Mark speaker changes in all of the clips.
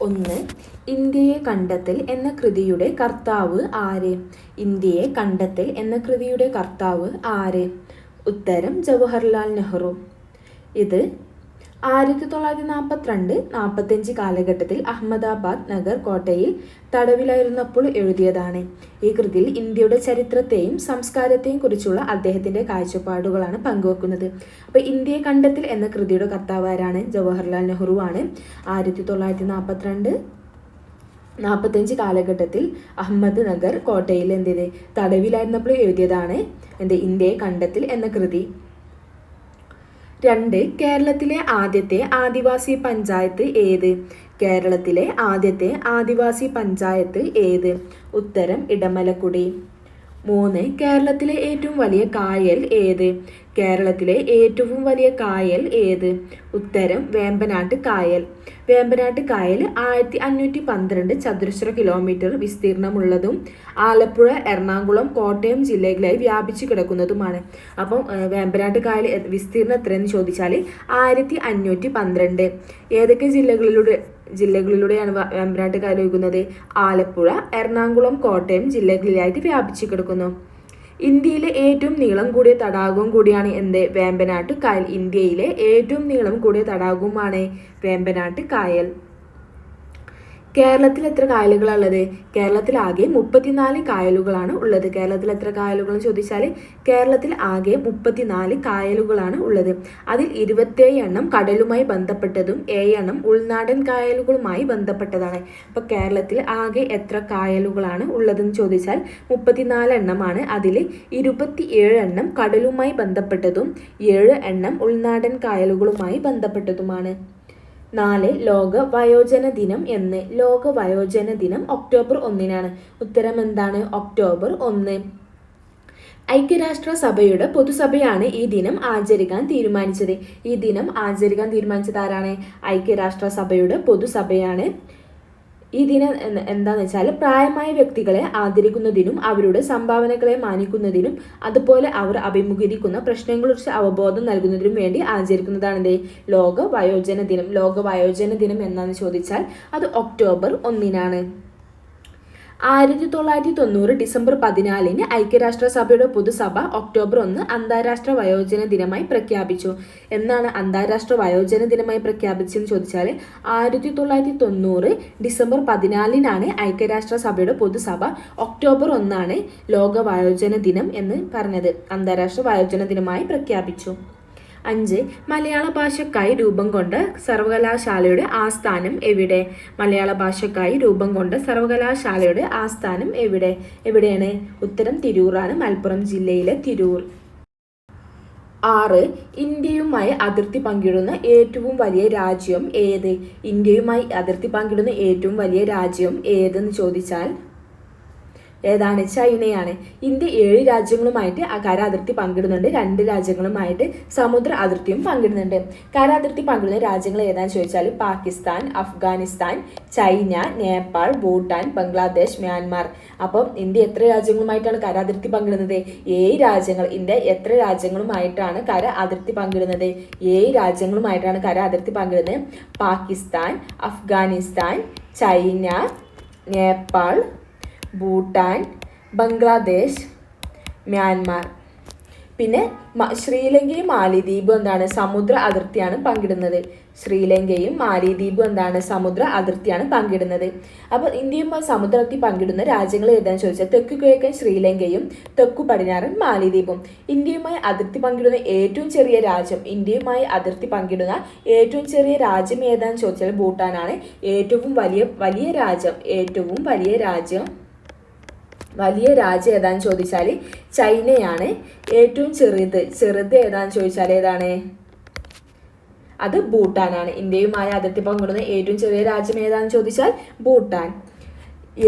Speaker 1: ഒന്ന് ഇന്ത്യയെ കണ്ടെത്തൽ എന്ന കൃതിയുടെ കർത്താവ് ആര്? ഇന്ത്യയെ കണ്ടെത്തൽ എന്ന കൃതിയുടെ കർത്താവ് ആര്? ഉത്തരം ജവഹർലാൽ നെഹ്റു. ഇത് ആയിരത്തി തൊള്ളായിരത്തി നാൽപ്പത്തിരണ്ട് നാൽപ്പത്തഞ്ച് കാലഘട്ടത്തിൽ അഹമ്മദാബാദ് നഗർ കോട്ടയിൽ തടവിലായിരുന്നപ്പോൾ എഴുതിയതാണ്. ഈ കൃതിയിൽ ഇന്ത്യയുടെ ചരിത്രത്തെയും സംസ്കാരത്തെയും കുറിച്ചുള്ള അദ്ദേഹത്തിന്റെ കാഴ്ചപ്പാടുകളാണ് പങ്കുവെക്കുന്നത്. അപ്പോൾ ഇന്ത്യയെ കണ്ടെത്തൽ എന്ന കൃതിയുടെ കർത്താവാരാണ് ജവഹർലാൽ നെഹ്റു ആണ്. ആയിരത്തി തൊള്ളായിരത്തി നാൽപ്പത്തിരണ്ട് നാൽപ്പത്തഞ്ച് കാലഘട്ടത്തിൽ അഹമ്മദ് നഗർ കോട്ടയിൽ എന്ത് തടവിലായിരുന്നപ്പോൾ എഴുതിയതാണ് എന്ത്? ഇന്ത്യയെ കണ്ടെത്തൽ എന്ന കൃതി. രണ്ട് കേരളത്തിലെ ആദ്യത്തെ ആദിവാസി പഞ്ചായത്ത് ഏത്? കേരളത്തിലെ ആദ്യത്തെ ആദിവാസി പഞ്ചായത്ത് ഏത്? ഉത്തരം ഇടമലക്കുടി. മൂന്ന് കേരളത്തിലെ ഏറ്റവും വലിയ കായൽ ഏത്? കേരളത്തിലെ ഏറ്റവും വലിയ കായൽ ഏത്? ഉത്തരം വേമ്പനാട്ട് കായൽ. വേമ്പനാട്ട് കായൽ ആയിരത്തി അഞ്ഞൂറ്റി പന്ത്രണ്ട് ചതുരശ്ര കിലോമീറ്റർ വിസ്തീർണമുള്ളതും ആലപ്പുഴ എറണാകുളം കോട്ടയം ജില്ലകളിലായി വ്യാപിച്ചു കിടക്കുന്നതുമാണ്. അപ്പം വേമ്പനാട്ട് കായൽ വിസ്തീർണം എത്രയെന്ന് ചോദിച്ചാൽ ആയിരത്തി അഞ്ഞൂറ്റി പന്ത്രണ്ട് ഏതൊക്കെ ജില്ലകളിലൂടെ ജില്ലകളിലൂടെയാണ് വേമ്പനാട്ട് കായൽ ഒഴുകുന്നത്? ആലപ്പുഴ എറണാകുളം കോട്ടയം ജില്ലകളിലായിട്ട് വ്യാപിച്ചു കിടക്കുന്നു. ഇന്ത്യയിലെ ഏറ്റവും നീളം കൂടിയ തടാകവും കൂടിയാണ് എന്ത്? വേമ്പനാട്ട് കായൽ. ഇന്ത്യയിലെ ഏറ്റവും നീളം കൂടിയ തടാകവുമാണ് വേമ്പനാട്ട് കായൽ. കേരളത്തിൽ എത്ര കായലുകളാണുള്ളത്? കേരളത്തിൽ ആകെ മുപ്പത്തിനാല് കായലുകളാണ് ഉള്ളത്. കേരളത്തിൽ എത്ര കായലുകൾ ചോദിച്ചാൽ കേരളത്തിൽ ആകെ മുപ്പത്തിനാല് കായലുകളാണ് ഉള്ളത്. അതിൽ ഇരുപത്തേഴ് എണ്ണം കടലുമായി ബന്ധപ്പെട്ടതും ഏഴ് എണ്ണം ഉൾനാടൻ കായലുകളുമായി ബന്ധപ്പെട്ടതാണ്. അപ്പോൾ കേരളത്തിൽ ആകെ എത്ര കായലുകളാണ് ഉള്ളതെന്ന് ചോദിച്ചാൽ മുപ്പത്തിനാല് എണ്ണമാണ്. അതിൽ ഇരുപത്തി ഏഴ് എണ്ണം കടലുമായി ബന്ധപ്പെട്ടതും ഏഴ് എണ്ണം ഉൾനാടൻ കായലുകളുമായി ബന്ധപ്പെട്ടതുമാണ്. നാല് ലോക വയോജന ദിനം എന്ന്. ലോക വയോജന ദിനം ഒക്ടോബർ ഒന്നിനാണ്. ഉത്തരം എന്താണ്? ഒക്ടോബർ ഒന്ന്. ഐക്യരാഷ്ട്ര സഭയുടെ പൊതുസഭയാണ് ഈ ദിനം ആചരിക്കാൻ തീരുമാനിച്ചത്. ഈ ദിനം ആചരിക്കാൻ തീരുമാനിച്ചത് ആരാണ്? ഐക്യരാഷ്ട്ര സഭയുടെ പൊതുസഭയാണ് ഈ ദിനം എന്താണെന്ന് വെച്ചാൽ പ്രായമായ വ്യക്തികളെ ആദരിക്കുന്നതിനും അവരുടെ സംഭാവനകളെ മാനിക്കുന്നതിനും അതുപോലെ അവർ അഭിമുഖീകരിക്കുന്ന പ്രശ്നങ്ങളെക്കുറിച്ച് അവബോധം നൽകുന്നതിനും വേണ്ടി ആചരിക്കുന്നതാണ് എന്ത് ലോക വയോജന ദിനം. ലോക വയോജന ദിനം എന്നാന്ന് ചോദിച്ചാൽ അത് ഒക്ടോബർ ഒന്നിനാണ്. ആയിരത്തി തൊള്ളായിരത്തി തൊണ്ണൂറ് ഡിസംബർ പതിനാലിന് ഐക്യരാഷ്ട്രസഭയുടെ പൊതുസഭ ഒക്ടോബർ ഒന്ന് അന്താരാഷ്ട്ര വയോജന ദിനമായി പ്രഖ്യാപിച്ചു. എന്നാണ് അന്താരാഷ്ട്ര വയോജന ദിനമായി പ്രഖ്യാപിച്ചതെന്ന് ചോദിച്ചാൽ ആയിരത്തി തൊള്ളായിരത്തി തൊണ്ണൂറ് ഡിസംബർ പതിനാലിനാണ് ഐക്യരാഷ്ട്രസഭയുടെ പൊതുസഭ ഒക്ടോബർ ഒന്നാണ് ലോക വയോജന ദിനം എന്ന് പറഞ്ഞത്. അന്താരാഷ്ട്ര വയോജന ദിനമായി പ്രഖ്യാപിച്ചു. അഞ്ച് മലയാള ഭാഷക്കായി രൂപം കൊണ്ട സർവകലാശാലയുടെ ആസ്ഥാനം എവിടെ? മലയാള ഭാഷക്കായി രൂപം കൊണ്ട സർവകലാശാലയുടെ ആസ്ഥാനം എവിടെ? എവിടെയാണ്? ഉത്തരം തിരൂറാണ് മലപ്പുറം ജില്ലയിലെ തിരൂർ. ആറ് ഇന്ത്യയുമായി അതിർത്തി പങ്കിടുന്ന ഏറ്റവും വലിയ രാജ്യം ഏത്? ഇന്ത്യയുമായി അതിർത്തി പങ്കിടുന്ന ഏറ്റവും വലിയ രാജ്യം ഏതെന്ന് ചോദിച്ചാൽ ഏതാണ്? ചൈനയാണ്. ഇന്ത്യ ഏഴ് രാജ്യങ്ങളുമായിട്ട് ആ കര അതിർത്തി പങ്കിടുന്നുണ്ട്. രണ്ട് രാജ്യങ്ങളുമായിട്ട് സമുദ്ര അതിർത്തിയും പങ്കിടുന്നുണ്ട്. കര അതിർത്തി പങ്കിടുന്ന രാജ്യങ്ങൾ ഏതാണെന്ന് ചോദിച്ചാൽ പാകിസ്ഥാൻ അഫ്ഗാനിസ്ഥാൻ ചൈന നേപ്പാൾ ഭൂട്ടാൻ ബംഗ്ലാദേശ് മ്യാൻമാർ. അപ്പം ഇന്ത്യ എത്ര രാജ്യങ്ങളുമായിട്ടാണ് കര അതിർത്തി പങ്കിടുന്നത്? ഏഴ് രാജ്യങ്ങൾ. ഇന്ത്യ എത്ര രാജ്യങ്ങളുമായിട്ടാണ് കര അതിർത്തി പങ്കിടുന്നത്? ഏഴ് രാജ്യങ്ങളുമായിട്ടാണ് കര അതിർത്തി പങ്കിടുന്നത്. Pakistan Afghanistan China Nepal Bhutan Bangladesh Myanmar. പിന്നെ ശ്രീലങ്കയും മാലിദ്വീപും എന്താണ്? സമുദ്ര അതിർത്തിയാണ് പങ്കിടുന്നത്. ശ്രീലങ്കയും മാലിദ്വീപും എന്താണ്? സമുദ്ര അതിർത്തിയാണ് പങ്കിടുന്നത്. അപ്പോൾ ഇന്ത്യയും സമുദ്ര അതിർത്തി പങ്കിടുന്ന രാജ്യങ്ങൾ ഏതാണെന്ന് ചോദിച്ചാൽ തെക്കു കിഴക്കൻ ശ്രീലങ്കയും തെക്കു പടിഞ്ഞാറൻ മാലിദ്വീപും. ഇന്ത്യയുമായി അതിർത്തി പങ്കിടുന്ന ഏറ്റവും ചെറിയ രാജ്യം ഇന്ത്യയുമായി അതിർത്തി പങ്കിടുന്ന ഏറ്റവും ചെറിയ രാജ്യം ഏതാണെന്ന് ചോദിച്ചാൽ ഭൂട്ടാനാണ്. ഏറ്റവും വലിയ വലിയ രാജ്യം ഏറ്റവും വലിയ രാജ്യം വലിയ രാജ്യം ഏതാന്ന് ചോദിച്ചാൽ ചൈനയാണ്. ഏറ്റവും ചെറുത്. ചെറുത് ഏതാന്ന് ചോദിച്ചാൽ ഏതാണ്? അത് ഭൂട്ടാനാണ്. ഇന്ത്യയുമായി അതിർത്തി പങ്കിടുന്ന ഏറ്റവും ചെറിയ രാജ്യം ഏതാണെന്ന് ചോദിച്ചാൽ ഭൂട്ടാൻ.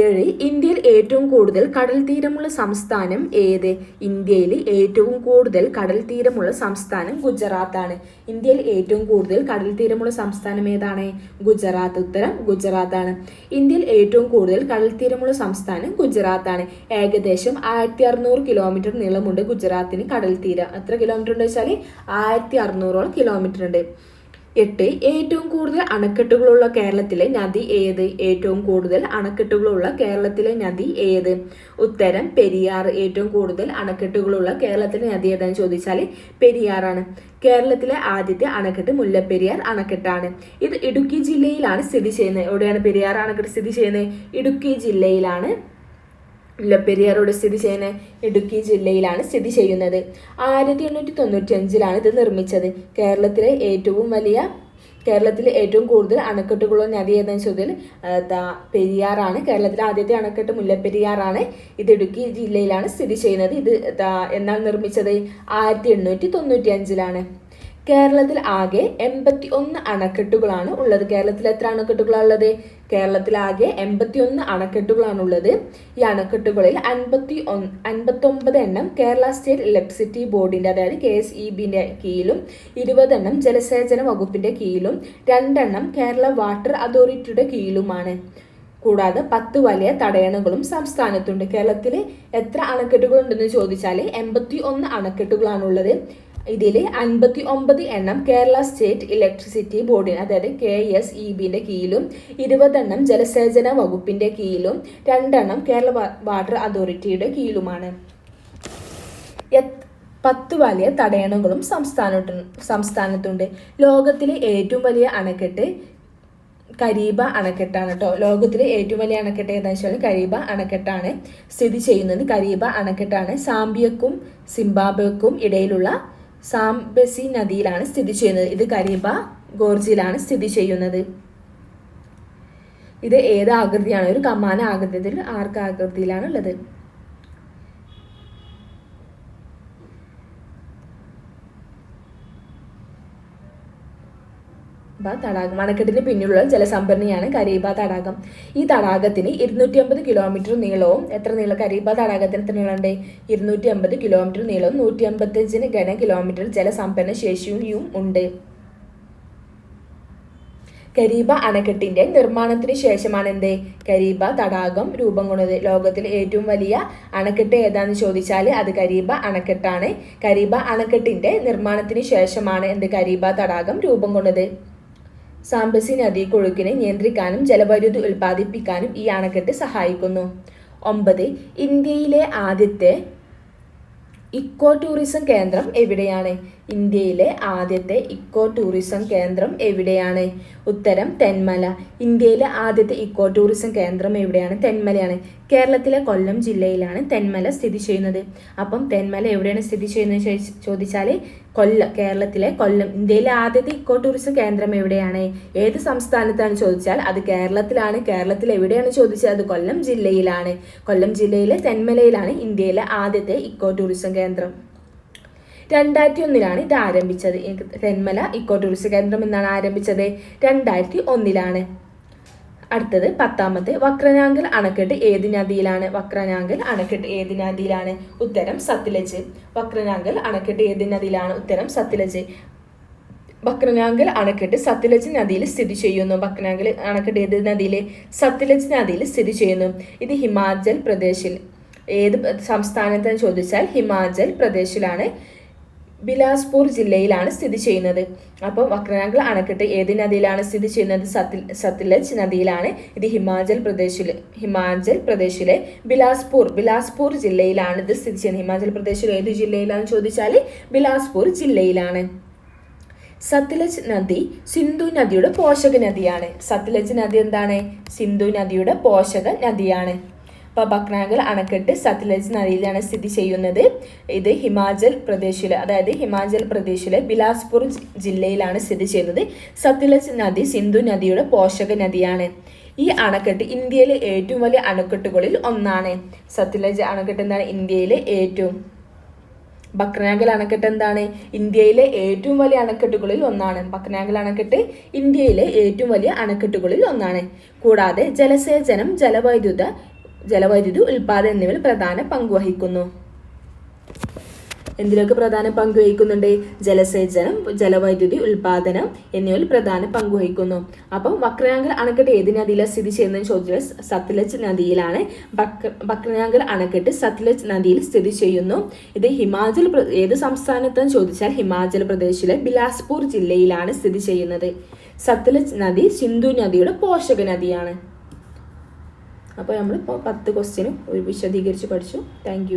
Speaker 1: ഏഴ് ഇന്ത്യയിൽ ഏറ്റവും കൂടുതൽ കടൽ തീരമുള്ള സംസ്ഥാനം ഏത്? ഇന്ത്യയിൽ ഏറ്റവും കൂടുതൽ കടൽ തീരമുള്ള സംസ്ഥാനം ഗുജറാത്താണ്. ഇന്ത്യയിൽ ഏറ്റവും കൂടുതൽ കടൽ തീരമുള്ള സംസ്ഥാനം ഏതാണ്? ഗുജറാത്ത്. ഉത്തരം ഗുജറാത്താണ്. ഇന്ത്യയിൽ ഏറ്റവും കൂടുതൽ കടൽ തീരമുള്ള സംസ്ഥാനം ഗുജറാത്താണ്. ഏകദേശം ആയിരത്തി അറുന്നൂറ് കിലോമീറ്റർ നീളമുണ്ട് ഗുജറാത്തിന് കടൽ തീരം എത്ര കിലോമീറ്റർ ഉണ്ട് വെച്ചാൽ ആയിരത്തി അറുന്നൂറോളം കിലോമീറ്റർ ഉണ്ട്. എട്ട് ഏറ്റവും കൂടുതൽ അണക്കെട്ടുകളുള്ള കേരളത്തിലെ നദി ഏത്? ഏറ്റവും കൂടുതൽ അണക്കെട്ടുകളുള്ള കേരളത്തിലെ നദി ഏത്? ഉത്തരം പെരിയാർ. ഏറ്റവും കൂടുതൽ അണക്കെട്ടുകളുള്ള കേരളത്തിലെ നദി ഏതാണെന്ന് ചോദിച്ചാൽ പെരിയാറാണ്. കേരളത്തിലെ ആദ്യത്തെ അണക്കെട്ട് മുല്ലപ്പെരിയാർ അണക്കെട്ടാണ്. ഇത് ഇടുക്കി ജില്ലയിലാണ് സ്ഥിതി ചെയ്യുന്നത്. എവിടെയാണ് പെരിയാർ അണക്കെട്ട് സ്ഥിതി ചെയ്യുന്നത്? ഇടുക്കി ജില്ലയിലാണ്. മുല്ലപ്പെരിയാറോട് സ്ഥിതി ചെയ്യുന്ന ഇടുക്കി ജില്ലയിലാണ് സ്ഥിതി ചെയ്യുന്നത്. ആയിരത്തി എണ്ണൂറ്റി തൊണ്ണൂറ്റി അഞ്ചിലാണ് ഇത് നിർമ്മിച്ചത്. കേരളത്തിലെ ഏറ്റവും വലിയ കേരളത്തിലെ ഏറ്റവും കൂടുതൽ അണക്കെട്ടുകളോ നദി ഏതെന്ന് ചോദ്യത്തിൽ പെരിയാറാണ്. കേരളത്തിലെ ആദ്യത്തെ അണക്കെട്ട് മുല്ലപ്പെരിയാറാണ്. ഇത് ഇടുക്കി ജില്ലയിലാണ് സ്ഥിതി ചെയ്യുന്നത്. ഇത് എന്നാൽ നിർമ്മിച്ചത്? ആയിരത്തി എണ്ണൂറ്റി തൊണ്ണൂറ്റി അഞ്ചിലാണ് കേരളത്തിൽ ആകെ എൺപത്തി ഒന്ന് അണക്കെട്ടുകളാണ് ഉള്ളത്. കേരളത്തിൽ എത്ര അണക്കെട്ടുകളാണ് ഉള്ളത്? കേരളത്തിൽ ആകെ അണക്കെട്ടുകളാണുള്ളത്. ഈ അണക്കെട്ടുകളിൽ അൻപത്തി ഒന്ന് അൻപത്തൊമ്പത് എണ്ണം കേരള സ്റ്റേറ്റ് ഇലക്ട്രിസിറ്റി ബോർഡിന്റെ അതായത് കെ എസ് ഇ ബിന്റെ കീഴിലും ഇരുപതെണ്ണം ജലസേചന വകുപ്പിന്റെ കീഴിലും രണ്ടെണ്ണം കേരള വാട്ടർ അതോറിറ്റിയുടെ കീഴിലുമാണ്. കൂടാതെ പത്ത് വലിയ തടയണകളും സംസ്ഥാനത്തുണ്ട്. കേരളത്തിൽ എത്ര അണക്കെട്ടുകളുണ്ടെന്ന് ചോദിച്ചാൽ എൺപത്തി ഒന്ന് അണക്കെട്ടുകളാണുള്ളത്. ഇതിൽ അൻപത്തി ഒമ്പത് എണ്ണം കേരള സ്റ്റേറ്റ് ഇലക്ട്രിസിറ്റി ബോർഡിന് അതായത് കെ എസ് ഇ ബിന്റെ കീഴിലും ഇരുപതെണ്ണം ജലസേചന വകുപ്പിന്റെ കീഴിലും രണ്ടെണ്ണം കേരള വാട്ടർ അതോറിറ്റിയുടെ കീഴിലുമാണ്. പത്ത് വലിയ തടയണകളും സംസ്ഥാനത്തു സംസ്ഥാനത്തുണ്ട്. ലോകത്തിലെ ഏറ്റവും വലിയ അണക്കെട്ട് കരീബ അണക്കെട്ടാണ് കേട്ടോ ലോകത്തിലെ ഏറ്റവും വലിയ അണക്കെട്ട് ഏതാണെന്ന് വെച്ചാൽ കരീബ അണക്കെട്ടാണ് സ്ഥിതി ചെയ്യുന്നത്. കരീബ അണക്കെട്ടാണ് സാംബിയക്കും സിംബാബ്വെക്കും ഇടയിലുള്ള സാംബസി നദിയിലാണ് സ്ഥിതി ചെയ്യുന്നത്. ഇത് കരീബ ഗോർജിയിലാണ് സ്ഥിതി ചെയ്യുന്നത്. ഇത് ഏത് ആകൃതിയാണ്? ഒരു കമാന ആകൃതിയിൽ ആർക്ക് ആകൃതിയിലാണ് ഉള്ളത് തടാകം. അണക്കെട്ടിന് പിന്നിലുള്ള ജലസംഭരണിയാണ് കരീബ തടാകം. ഈ തടാകത്തിന് ഇരുന്നൂറ്റി അമ്പത് കിലോമീറ്റർ നീളവും എത്ര നീളം? കരീബ തടാകത്തിന് എത്ര നീളമുണ്ട്? ഇരുന്നൂറ്റി അമ്പത് കിലോമീറ്റർ നീളവും നൂറ്റി അമ്പത്തഞ്ചിന് ഘന കിലോമീറ്റർ ജലസംഭരണ ശേഷിയും ഉണ്ട്. കരീബ അണക്കെട്ടിന്റെ നിർമ്മാണത്തിന് ശേഷമാണ് എന്ത് കരീബ തടാകം രൂപം കൊണ്ടത്. ലോകത്തിലെ ഏറ്റവും വലിയ അണക്കെട്ട് ഏതാന്ന് ചോദിച്ചാൽ അത് കരീബ അണക്കെട്ടാണ്. കരീബ അണക്കെട്ടിന്റെ നിർമ്മാണത്തിന് ശേഷമാണ് എന്ത്? കരീബ തടാകം രൂപം കൊണ്ടത്. സാംബസി നദീക്കൊഴുക്കിനെ നിയന്ത്രിക്കാനും ജലവൈദ്യുതി ഉൽപ്പാദിപ്പിക്കാനും ഈ അണക്കെട്ട് സഹായിക്കുന്നു. ഒമ്പത് ഇന്ത്യയിലെ ആദ്യത്തെ ഇക്കോ ടൂറിസം കേന്ദ്രം എവിടെയാണ്? ഇന്ത്യയിലെ ആദ്യത്തെ ഇക്കോ ടൂറിസം കേന്ദ്രം എവിടെയാണ്? ഉത്തരം തെന്മല. ഇന്ത്യയിലെ ആദ്യത്തെ ഇക്കോ ടൂറിസം കേന്ദ്രം എവിടെയാണ്? തെന്മലയാണ്. കേരളത്തിലെ കൊല്ലം ജില്ലയിലാണ് തെന്മല സ്ഥിതി ചെയ്യുന്നത്. അപ്പം തെന്മല എവിടെയാണ് സ്ഥിതി ചെയ്യുന്നത് ചോദിച്ചാൽ കൊല്ലം കേരളത്തിലെ കൊല്ലം. ഇന്ത്യയിലെ ആദ്യത്തെ ഇക്കോ ടൂറിസം കേന്ദ്രം എവിടെയാണ്? ഏത് സംസ്ഥാനത്താണ് ചോദിച്ചാൽ അത് കേരളത്തിലാണ്. കേരളത്തിൽ എവിടെയാണ് ചോദിച്ചാൽ അത് കൊല്ലം ജില്ലയിലാണ്. കൊല്ലം ജില്ലയിലെ തെന്മലയിലാണ് ഇന്ത്യയിലെ ആദ്യത്തെ ഇക്കോ ടൂറിസം കേന്ദ്രം. രണ്ടായിരത്തി ഒന്നിലാണ് ഇത് ആരംഭിച്ചത്. തെന്മല ഇക്കോ ടൂറിസ്റ്റ് കേന്ദ്രം എന്നാണ് ആരംഭിച്ചത്. രണ്ടായിരത്തി ഒന്നിലാണ് അടുത്തത് പത്താമത്തെ വക്രനാങ്കൽ അണക്കെട്ട് ഏത് നദിയിലാണ്? വക്രനാങ്കൽ അണക്കെട്ട് ഏത് നദിയിലാണ്? ഉത്തരം സത്ലജ്. വക്രനാങ്കൽ അണക്കെട്ട് ഏത് നദിയിലാണ്? ഉത്തരം സത്ലജ്. ബക്രനാങ്കൽ അണക്കെട്ട് സത്ലജ് നദിയിൽ സ്ഥിതി ചെയ്യുന്നു. ബക്രനാങ്കൽ അണക്കെട്ട് ഏത് നദിയിൽ സത്ലജ് നദിയിൽ സ്ഥിതി ചെയ്യുന്നു. ഇത് ഹിമാചൽ പ്രദേശിൽ. ഏത് സംസ്ഥാനത്തെന്ന് ചോദിച്ചാൽ ഹിമാചൽ പ്രദേശിലാണ്. ബിലാസ്പൂർ ജില്ലയിലാണ് സ്ഥിതി ചെയ്യുന്നത്. അപ്പോൾ വക്രനാഗൽ അണക്കെട്ട് ഏത് നദിയിലാണ് സ്ഥിതി ചെയ്യുന്നത്? സത്തിൽ സത്ലജ് നദിയിലാണ്. ഇത് ഹിമാചൽ പ്രദേശിലെ ഹിമാചൽ പ്രദേശിലെ ബിലാസ്പൂർ ബിലാസ്പൂർ ജില്ലയിലാണ് ഇത് സ്ഥിതി ചെയ്യുന്നത്. ഹിമാചൽ പ്രദേശിലെ ഏത് ജില്ലയിലാണെന്ന് ചോദിച്ചാൽ ബിലാസ്പൂർ ജില്ലയിലാണ്. സത്ലജ് നദി സിന്ധു നദിയുടെ പോഷക നദിയാണ്. സത്ലജ് നദി എന്താണ്? സിന്ധു നദിയുടെ പോഷക നദിയാണ്. അപ്പോൾ ബക്നാഗൽ അണക്കെട്ട് സത്ലജ് നദിയിലാണ് സ്ഥിതി ചെയ്യുന്നത്. ഇത് ഹിമാചൽ പ്രദേശിലെ അതായത് ഹിമാചൽ പ്രദേശിലെ ബിലാസ്പൂർ ജില്ലയിലാണ് സ്ഥിതി ചെയ്യുന്നത്. സത്ലജ് നദി സിന്ധു നദിയുടെ പോഷക നദിയാണ്. ഈ അണക്കെട്ട് ഇന്ത്യയിലെ ഏറ്റവും വലിയ അണക്കെട്ടുകളിൽ ഒന്നാണ്. സത്ലജ് അണക്കെട്ട് എന്താണ്? ഇന്ത്യയിലെ ഏറ്റവും ബക്നാഗൽ അണക്കെട്ട് എന്താണ്? ഇന്ത്യയിലെ ഏറ്റവും വലിയ അണക്കെട്ടുകളിൽ ഒന്നാണ്. ബക്നാഗൽ അണക്കെട്ട് ഇന്ത്യയിലെ ഏറ്റവും വലിയ അണക്കെട്ടുകളിൽ ഒന്നാണ്. കൂടാതെ ജലസേചനം ജലവൈദ്യുത ജലവൈദ്യുതി ഉൽപാദനം എന്നിവയിൽ പ്രധാന പങ്കുവഹിക്കുന്നു. എന്തിലൊക്കെ പ്രധാന പങ്ക് വഹിക്കുന്നുണ്ട് ജലസേചനം ജലവൈദ്യുതി ഉൽപാദനം എന്നിവയിൽ പ്രധാന പങ്ക് വഹിക്കുന്നു അപ്പം വക്രനാങ്കൽ അണക്കെട്ട് ഏത് നദിയിലാണ് സ്ഥിതി ചെയ്യുന്നതെന്ന് ചോദിച്ചാൽ സത്ലജ് നദിയിലാണ്. ബക്ര ബക്രനാങ്കൽ അണക്കെട്ട് സത്ലജ് നദിയിൽ സ്ഥിതി ചെയ്യുന്നു. ഇത് ഹിമാചൽ ഏത് സംസ്ഥാനത്തെന്ന് ചോദിച്ചാൽ ഹിമാചൽ പ്രദേശിലെ ബിലാസ്പൂർ ജില്ലയിലാണ് സ്ഥിതി ചെയ്യുന്നത്. സത്ലജ് നദി സിന്ധു നദിയുടെ പോഷക നദിയാണ്. അപ്പോൾ നമ്മളിപ്പോൾ പത്ത് ക്വസ്റ്റ്യനും വിശദീകരിച്ച് പഠിച്ചു. താങ്ക്